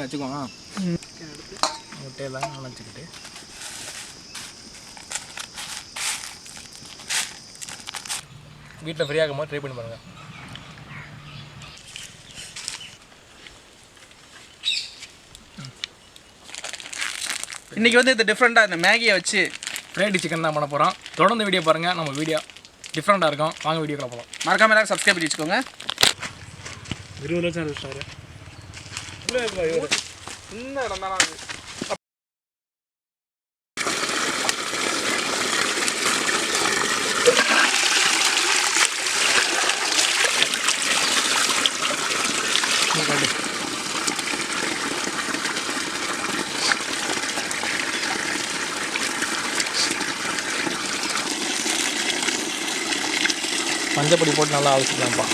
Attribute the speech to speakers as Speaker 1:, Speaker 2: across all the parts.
Speaker 1: நீங்கள் வச்சுக்கோங்க. முட்டையெல்லாம் நினச்சிக்கிட்டு வீட்டில் ஃப்ரீயாக இருக்கும்போது ட்ரை பண்ணி பாருங்கள்
Speaker 2: இன்றைக்கி வந்து இது டிஃப்ரெண்ட்டாக இந்த மேகியை வச்சு
Speaker 1: ஃப்ரைடு சிக்கன் தான் பண்ண போகிறோம் தொடர்ந்து வீடியோ பாருங்கள் நம்ம வீடியோ டிஃப்ரெண்ட்டாக இருக்கும். வாங்க வீடியோக்குள்ள போகலாம்
Speaker 2: மறக்காம எல்லாரும் சப்ஸ்கிரைப் பண்ணி வச்சுக்கோங்க.
Speaker 1: இருபது லட்சம் இருக்காரு
Speaker 2: சின்ன இடம் தானே அது
Speaker 1: மஞ்சப்பொடி போட்டு நல்லா அவிச்சிக்கலாம்ப்பா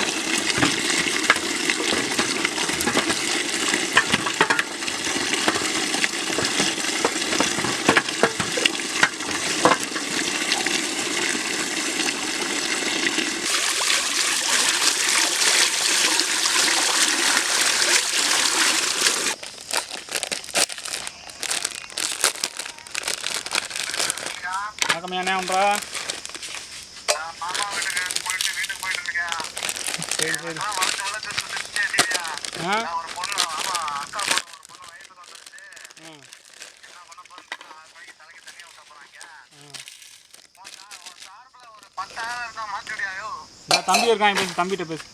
Speaker 2: வணக்கம் என்ன பண்ணுறா சரி சரி. ஆ? தம்பி இருக்கான் பேசு தம்பிகிட்ட பேசு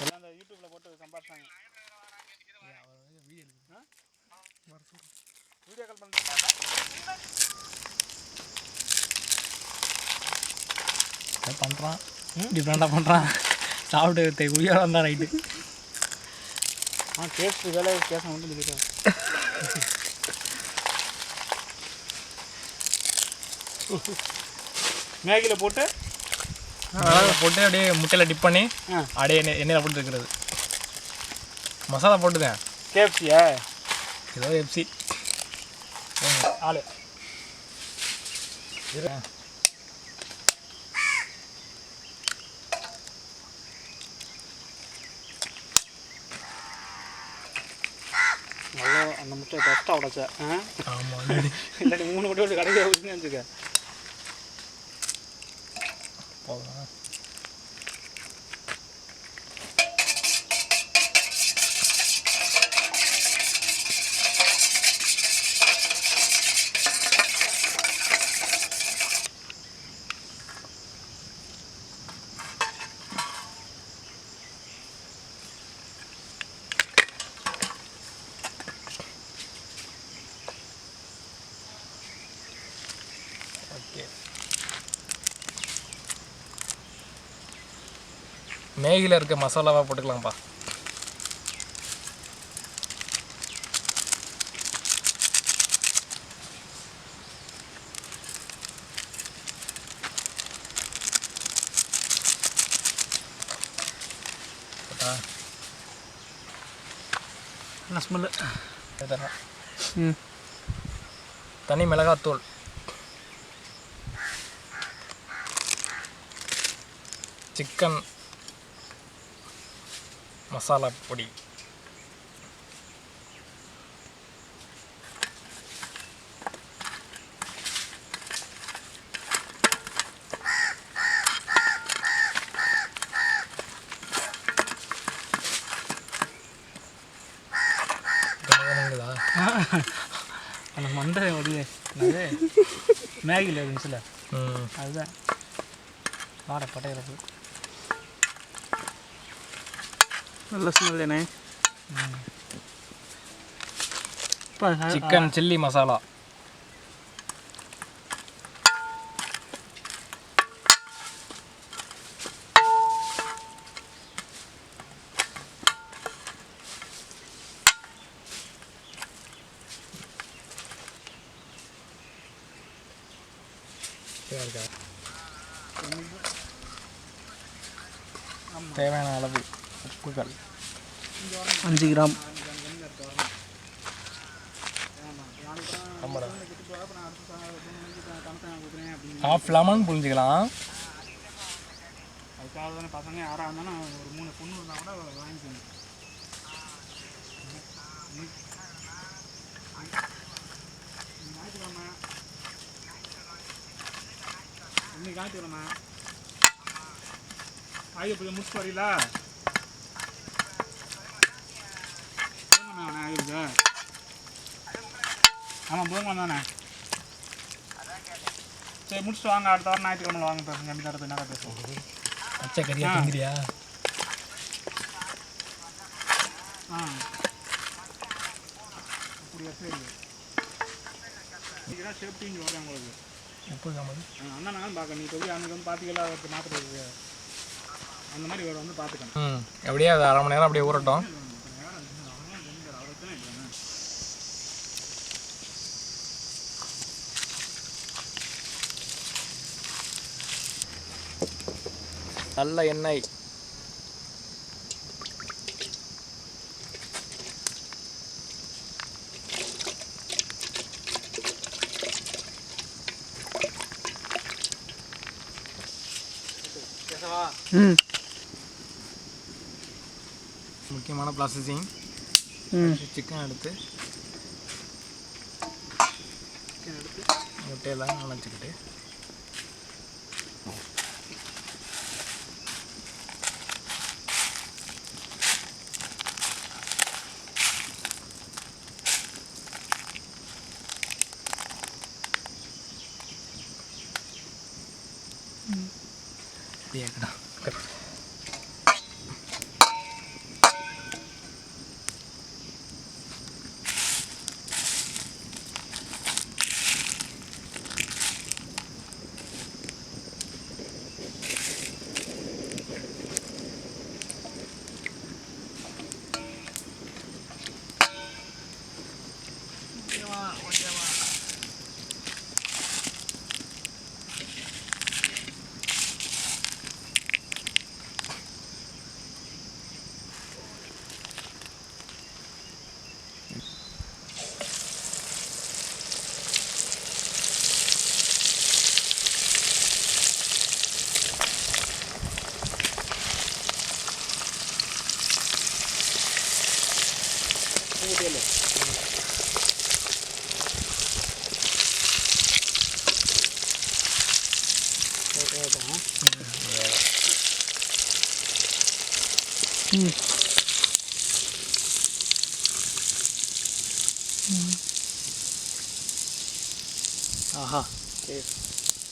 Speaker 2: எல்லாம் இந்த யூடியூப்ல போட்டு சம்பாதிச்சாங்க வீடியோ கால் பண்ணுறேன்
Speaker 1: பண்ணுறான் டிஃப்ரெண்ட்டாக பண்ணுறான் சாப்பிட்டு உயிரோட வந்தான் ரைட்டு
Speaker 2: ஆ டேஸ்ட் வேலை பேச மட்டும் இருக்கா மேகியில் போட்டு?
Speaker 1: போட்டு அப்படியே முட்டையில் டிப் பண்ணி அப்படியே எண்ணெய் எண்ணெயில் போட்டு இருக்கிறது. மசாலா போட்டுதேன்
Speaker 2: கேப்சியா
Speaker 1: ஏதோ எப்சி
Speaker 2: ஆளு. நல்லா அந்த முட்டை கஷ்டம் உடச்ச ஆ?
Speaker 1: ஆமாம்
Speaker 2: இல்லாட்டி மூணு முட்டை விட்டு வச்சுன்னு வச்சுக்க.
Speaker 1: போதும். மேகியில் இருக்க மசாலாவாக போட்டுக்கலாம்ப்பா போட்டா?
Speaker 2: என்ன ஸ்மெல்லு
Speaker 1: இதுதான்.
Speaker 2: ம்
Speaker 1: தனி மிளகாத்தூள் சிக்கன் மசாலா பொடி.
Speaker 2: அந்த மண்டை அது மேகியில் இருந்துச்சுல. அதுதான். வாட பட்டையில நல்ல ஸ்மெல் தானே
Speaker 1: சிக்கன் சில்லி மசாலா தேவையான அளவு ஏலக்காய்
Speaker 2: அஞ்சு கிராம்.
Speaker 1: ஆஃப் லெமன் புரிஞ்சுக்கலாம்
Speaker 2: அதுக்காக தானே பசங்க யாராக இருந்தாலும் ஒரு மூணு பொண்ணு இருந்தால் கூட வாங்கிக்கணும் ஞாயிற்றுக்கிழமை. இன்னைக்கு ஞாயிற்றுக்கிழமை. ஆகிய முடிச்சு வரீங்களா? ஆமாம் புதன்கிழமை தானே. சரி முடிச்சுட்டு வாங்க அடுத்த வாரம் ஞாயிற்றுக்கிழமை வாங்க பேசுங்க கம்மி தரது என்ன பேசுவோம்
Speaker 1: பச்சை கறியா திங்கிறியா?
Speaker 2: ஆ. அப்படியா சரி. இதுதான் சேஃப்டின்னு சொல்கிறேன் உங்களுக்கு.
Speaker 1: முப்பது காமது
Speaker 2: ஆ, அண்ணா நான் பார்க்க நீ சொல்லி அன்னைக்கு வந்து அவருக்கு மாத்திரை அந்த மாதிரி இவர் வந்து பார்த்துக்கணும்
Speaker 1: ம் எப்படியே அது அரை மணி நேரம் அப்படியே ஊறட்டும். நல்ல எண்ணெய். முக்கியமான ப்ராசஸிங் சிக்கன் எடுத்து. முட்டையெல்லாம் நினச்சிக்கிட்டு அப்படியே
Speaker 3: ம்
Speaker 1: ஆஹா.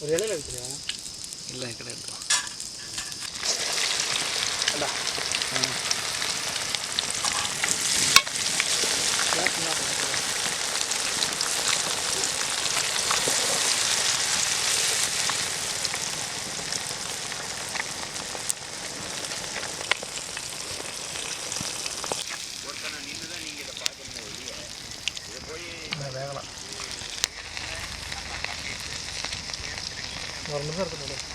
Speaker 2: ஒரு இலையில வைக்கிறியா?
Speaker 1: இல்லை கிடையாது Bunlarımız nerede bunlar?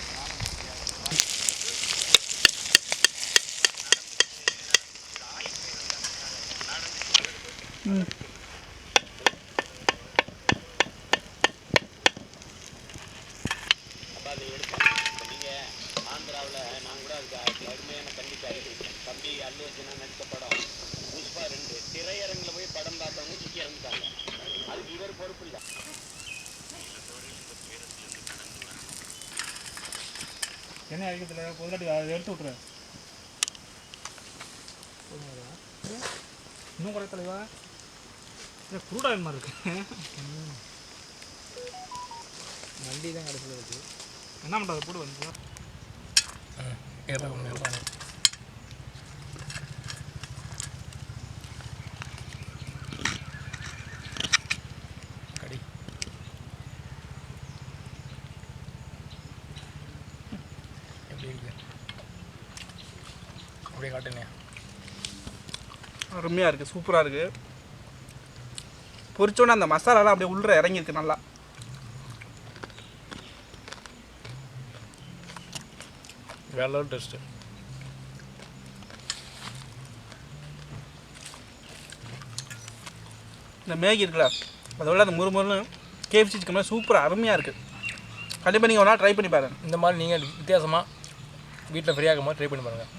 Speaker 2: என்ன அழிக்கிறதுல பொதுலாட்டி அதை எடுத்து விட்ரு இன்னும் குறை தலைவா? இல்லை குரூட் ஆயில் மாதிரி இருக்கு?
Speaker 1: வண்டி தான் கடைசியில் இருக்குது
Speaker 2: என்ன பண்ணுறது? போட்டு வந்து
Speaker 1: ஏறாங்க ஏறாங்க கடி எப்படி இருக்கு காட்டுனே
Speaker 3: அருமையாக இருக்குது சூப்பராக இருக்குது பொரிச்சோன்னே அந்த மசாலாலாம் அப்படியே உள்ள இறங்கியிருக்கு நல்லா.
Speaker 1: லெவல் டெஸ்ட்டு
Speaker 3: இந்த மேகி இருக்குல்ல அதோட அந்த முறுமுறுன்னு கேஎஃப்சி சிக்கன் மாதிரி சூப்பராக அருமையாக இருக்குது கண்டிப்பாக நீங்கள் ஒரு நாள் ட்ரை பண்ணி பாருங்கள்
Speaker 1: இந்த மாதிரி நீங்கள் வித்தியாசமாக வீட்டில் ஃப்ரீயாக இருக்கும்போது ட்ரை பண்ணி பாருங்கள்